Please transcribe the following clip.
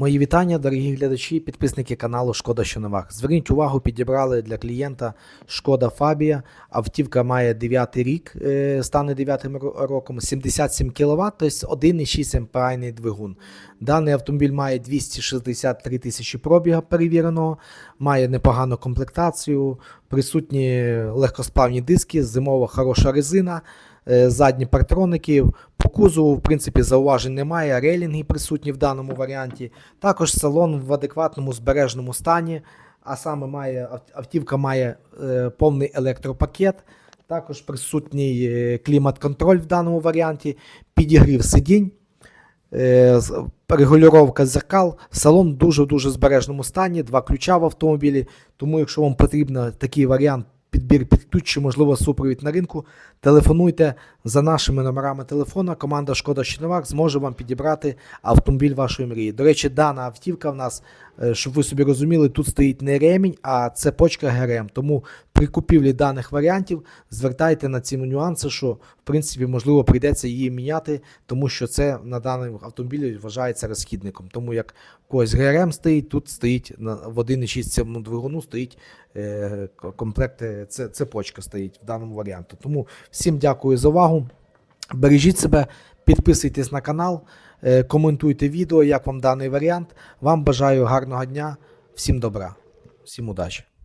Мої вітання, дорогі глядачі, підписники каналу Шкода що новах. Зверніть увагу, підібрали для клієнта Шкода Фабія. Автівка має 9 рік, е, стане 9 ро- роком, 77 кВт, тобто 1,6 амперний двигун. Даний автомобіль має 263 тисячі пробіга перевіреного, має непогану комплектацію, присутні легкосплавні диски, зимова хороша резина. е, Задні партроники. По кузову, в принципі, зауважень немає. Рейлінги присутні в даному варіанті. Також салон в адекватному збережному стані. А саме має автівка має е, повний електропакет. Також присутній е, клімат-контроль в даному варіанті, підігрів сидінь, е, регулювання зеркал. Салон в дуже-дуже збережному стані, два ключа в автомобілі. Тому, якщо вам потрібен такий варіант, підбір під ключ чи, можливо, супровід на ринку, телефонуйте за нашими номерами телефона. Команда Шкода Щиновак зможе вам підібрати автомобіль вашої мрії. До речі, дана автівка в нас, е, щоб ви собі розуміли, тут стоїть не ремінь, а цепочка ГРМ. Тому при купівлі даних варіантів звертайте на ці нюанси, що в принципі можливо прийдеться її міняти, тому що це на даному автомобілі вважається розхідником. Тому як когось ГРМ стоїть, тут стоїть в 1,6 цьому двигуну стоїть е, комплект, це цепочка стоїть в даному варіанті. Тому всім дякую за увагу. Бережіть себе, підписуйтесь на канал, е, коментуйте відео, як вам даний варіант. Вам бажаю гарного дня, всім добра, всім удачі.